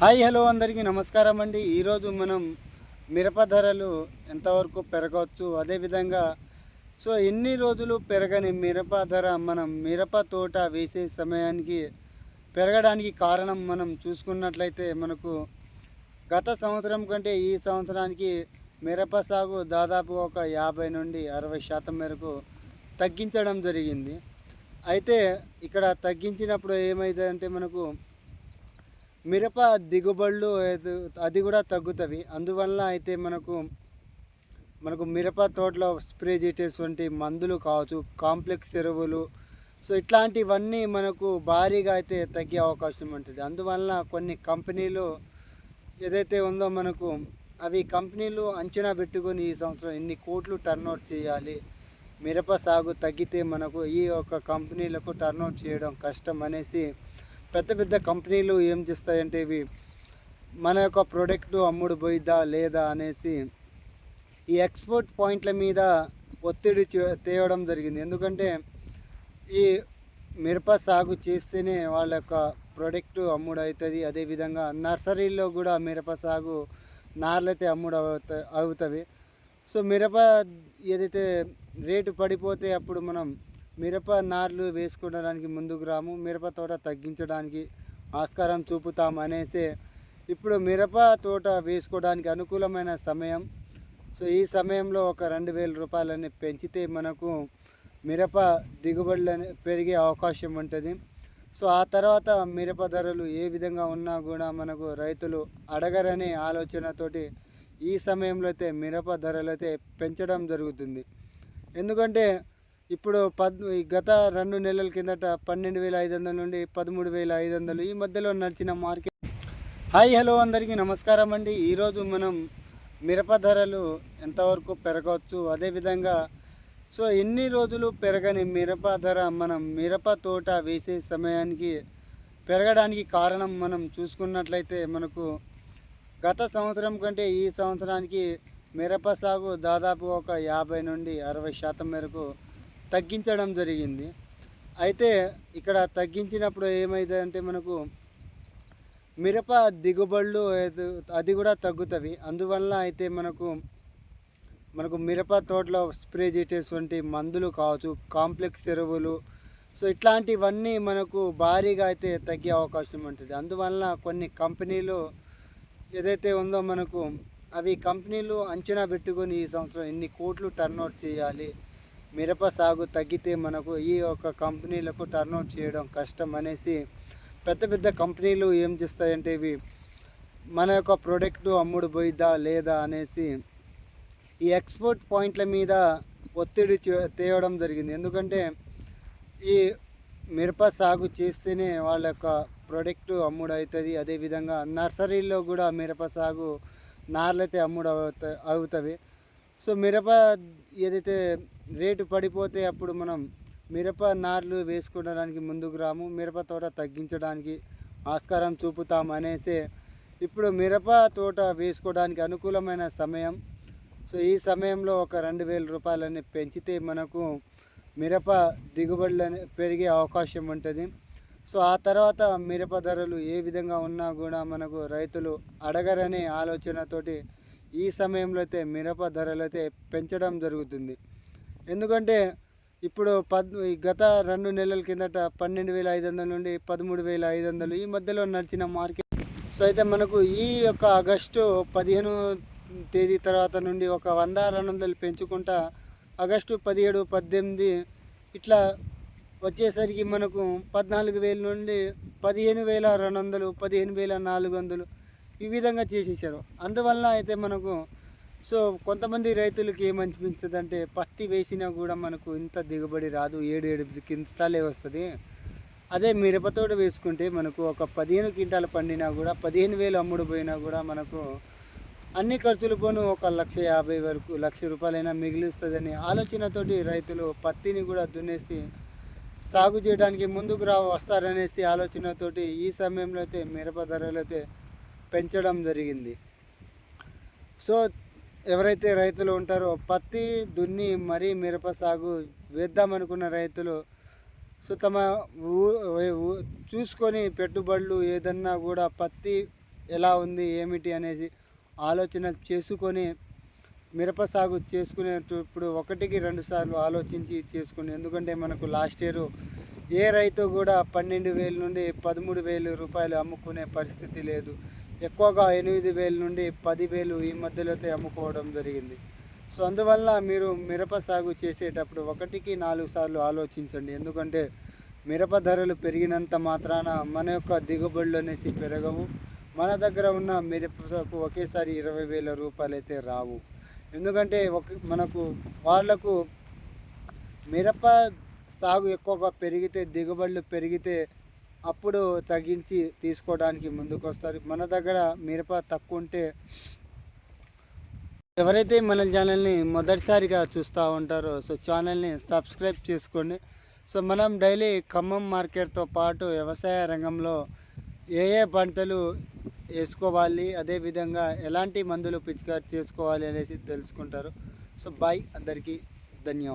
Hi hello అందరికీ నమస్కారం అండి. ఈరోజు మనం మిరప ధరలు ఎంతవరకు పెరగవచ్చు? అదేవిధంగా సో ఎన్ని రోజులు పెరగని మిరప ధర మనం మిరప తోట వేసే సమయానికి పెరగడానికి కారణం మనం చూసుకున్నట్లయితే మనకు గత సంవత్సరం కంటే ఈ సంవత్సరానికి మిరప సాగు దాదాపు ఒక యాభై నుండి అరవై శాతం మేరకు తగ్గించడం జరిగింది. అయితే ఇక్కడ తగ్గించినప్పుడు ఏమైందంటే మనకు మిరప దిగుబడులు అది కూడా తగ్గుతుంది అందువల్ల అయితే మనకు మనకు మిరప తోటలో స్ప్రే చేసేటువంటి మందులు కావచ్చు కాంప్లెక్స్ ఎరువులు. సో ఇట్లాంటివన్నీ మనకు భారీగా అయితే తగ్గే అవకాశం ఉంటుంది. అందువల్ల కొన్ని కంపెనీలు ఏదైతే ఉందో మనకు అవి కంపెనీలు అంచనా పెట్టుకొని ఈ సంవత్సరం ఎన్ని కోట్లు టర్న్అవుట్ చేయాలి మిరప సాగు తగ్గితే మనకు ఈ యొక్క కంపెనీలకు టర్న్అవుట్ చేయడం కష్టం అనేసి పెద్ద పెద్ద కంపెనీలు ఏం చేస్తాయంటే ఇవి మన యొక్క ప్రోడక్ట్ అమ్ముడు పోయిద్దా లేదా అనేసి ఈ ఎక్స్పోర్ట్ పాయింట్ల మీద ఒత్తిడి తేవడం జరిగింది. ఎందుకంటే ఈ మిరప సాగు చేస్తేనే వాళ్ళ యొక్క ప్రోడక్ట్ అమ్ముడు అవుతుంది అదేవిధంగా నర్సరీలో కూడా మిరప సాగు నార్లైతే అమ్ముడు అవుతా అవుతుంది. సో మిరప ఏదైతే రేటు పడిపోతే అప్పుడు మనం మిరప నార్లు వేసుకోవడానికి ముందుకు రాము. మిరప తోట తగ్గించడానికి ఆస్కారం చూపుతాం అనేసి ఇప్పుడు మిరప తోట వేసుకోవడానికి అనుకూలమైన సమయం. సో ఈ సమయంలో ఒక రెండు వేల రూపాయలని పెంచితే మనకు మిరప దిగుబడులు పెరిగే అవకాశం ఉంటుంది. సో ఆ తర్వాత మిరప ధరలు ఏ విధంగా ఉన్నా కూడా మనకు రైతులు అడగరనే ఆలోచనతోటి ఈ సమయంలో అయితే మిరప ధరలు అయితే పెంచడం జరుగుతుంది. ఎందుకంటే ఇప్పుడు పద్ గత రెండు నెలల కిందట పన్నెండు వేల ఐదు వందల నుండి పదమూడు వేల ఐదు వందలు ఈ మధ్యలో నడిచిన మార్కెట్. హాయ్ హలో అందరికీ నమస్కారం అండి. ఈరోజు మనం మిరప ధరలు ఎంతవరకు పెరగవచ్చు? అదేవిధంగా సో ఎన్ని రోజులు పెరగని మిరప ధర మనం మిరప తోట వేసే సమయానికి పెరగడానికి కారణం మనం చూసుకున్నట్లయితే మనకు గత సంవత్సరం కంటే ఈ సంవత్సరానికి మిరప సాగు దాదాపు ఒక యాభై నుండి అరవై శాతం మేరకు తగ్గించడం జరిగింది. అయితే ఇక్కడ తగ్గించినప్పుడు ఏమైందంటే మనకు మిరప దిగుబడులు అది కూడా తగ్గుతుంది అందువల్ల అయితే మనకు మనకు మిరప తోటలో స్ప్రే చేసేటువంటి మందులు కావచ్చు కాంప్లెక్స్ ఎరువులు. సో ఇట్లాంటివన్నీ మనకు భారీగా అయితే తగ్గే అవకాశం ఉంటుంది. అందువల్ల కొన్ని కంపెనీలు ఏదైతే ఉందో మనకు అవి కంపెనీలు అంచనా పెట్టుకొని ఈ సంవత్సరం ఎన్ని కోట్లు టర్న్అవుట్ చేయాలి మిరప సాగు తగ్గితే మనకు ఈ యొక్క కంపెనీలకు టర్న్అవుట్ చేయడం కష్టం అనేసి పెద్ద పెద్ద కంపెనీలు ఏం చేస్తాయంటే ఇవి మన యొక్క ప్రోడక్ట్ అమ్ముడు పోయిద్దా లేదా అనేసి ఈ ఎక్స్పోర్ట్ పాయింట్ల మీద ఒత్తిడి తేవడం జరిగింది. ఎందుకంటే ఈ మిరప సాగు చేస్తేనే వాళ్ళ యొక్క ప్రోడక్ట్ అమ్ముడు అవుతుంది అదేవిధంగా నర్సరీలో కూడా మిరప సాగు నార్లైతే అమ్ముడు అవుత అవుతుంది. సో మిరప ఏదైతే రేటు పడిపోతే అప్పుడు మనం మిరప నార్లు వేసుకోవడానికి ముందుకు రాము. మిరప తోట తగ్గించడానికి ఆస్కారం చూపుతాం అనేసి ఇప్పుడు మిరప తోట వేసుకోవడానికి అనుకూలమైన సమయం. సో ఈ సమయంలో ఒక రెండు వేల రూపాయలని పెంచితే మనకు మిరప దిగుబడులు పెరిగే అవకాశం ఉంటుంది. సో ఆ తర్వాత మిరప ధరలు ఏ విధంగా ఉన్నా కూడా మనకు రైతులు అడగరనే ఆలోచనతోటి ఈ సమయంలో అయితే మిరప ధరలు అయితే పెంచడం జరుగుతుంది. ఎందుకంటే ఇప్పుడు పద్ గత రెండు నెలల కిందట పన్నెండు వేల ఐదు వందల నుండి పదమూడు వేల ఐదు వందలు ఈ మధ్యలో నడిచిన మార్కెట్. సో అయితే మనకు ఈ యొక్క ఆగస్టు పదిహేను తేదీ తర్వాత నుండి ఒక వంద రెండు వందలు పెంచుకుంటా ఆగస్టు పదిహేడు పద్దెనిమిది ఇట్లా వచ్చేసరికి మనకు పద్నాలుగు వేల నుండి పదిహేను వేల రెండు వందలు పదిహేను వేల నాలుగు వందలు ఈ విధంగా చేసేసారు. అందువల్ల అయితే మనకు సో కొంతమంది రైతులకి ఏమనిపించదు అంటే పత్తి వేసినా కూడా మనకు ఇంత దిగుబడి రాదు ఏడు ఏడు క్వింటాలే వస్తుంది. అదే మిరపతోట వేసుకుంటే మనకు ఒక పదిహేను క్వింటాలు పండినా కూడా పదిహేను వేలు అమ్ముడు పోయినా కూడా మనకు అన్ని ఖర్చులు పోను ఒక లక్ష యాభై వరకు లక్ష రూపాయలైనా మిగిలిస్తుందని ఆలోచనతోటి రైతులు పత్తిని కూడా దున్నేసి సాగు చేయడానికి ముందుకు రా వస్తారనేసి ఆలోచనతోటి ఈ సమయంలో అయితే మిరప ధరలు అయితే పెంచడం జరిగింది. సో ఎవరైతే రైతులు ఉంటారో పత్తి దున్ని మరీ మిరప సాగు వేద్దామనుకున్న రైతులు సో తమ ఊ చూసుకొని పెట్టుబడులు ఏదన్నా కూడా పత్తి ఎలా ఉంది ఏమిటి అనేది ఆలోచన చేసుకొని మిరప సాగు చేసుకునేటప్పుడు ఒకటికి రెండు సార్లు ఆలోచించి చేసుకుని ఎందుకంటే మనకు లాస్ట్ ఇయర్ ఏ రైతు కూడా పన్నెండు వేల నుండి పదమూడు వేలు రూపాయలు అమ్ముకునే పరిస్థితి లేదు. ఎక్కువగా ఎనిమిది వేల నుండి పదివేలు ఈ మధ్యలో అమ్ముకోవడం జరిగింది. సో అందువల్ల మీరు మిరప సాగు చేసేటప్పుడు ఒకటికి నాలుగు సార్లు ఆలోచించండి. ఎందుకంటే మిరప ధరలు పెరిగినంత మాత్రాన మన యొక్క దిగుబడులు అనేసి పెరగవు. మన దగ్గర ఉన్న మిరపకు ఒకేసారి ఇరవై వేల రూపాయలు అయితే రావు. ఎందుకంటే ఒక మనకు వాళ్ళకు మిరప సాగు ఎక్కువగా పెరిగితే దిగుబడులు పెరిగితే అప్పుడు తగ్గించి తీసుకోవడానికి ముందుకు వస్తారు మన దగ్గర మిరప తక్కువ ఉంటే ఎవరైతే మన ఛానల్ని మొదటిసారిగా చూస్తూ ఉంటారో సో ఛానల్ని సబ్స్క్రైబ్ చేసుకోండి. సో మనం డైలీ ఖమ్మం మార్కెట్తో పాటు వ్యవసాయ రంగంలో ఏ ఏ పంటలు వేసుకోవాలి అదేవిధంగా ఎలాంటి మందులు పిచికారి చేసుకోవాలి అనేసి తెలుసుకుంటారు. సో బాయ్ అందరికీ ధన్యవాదాలు.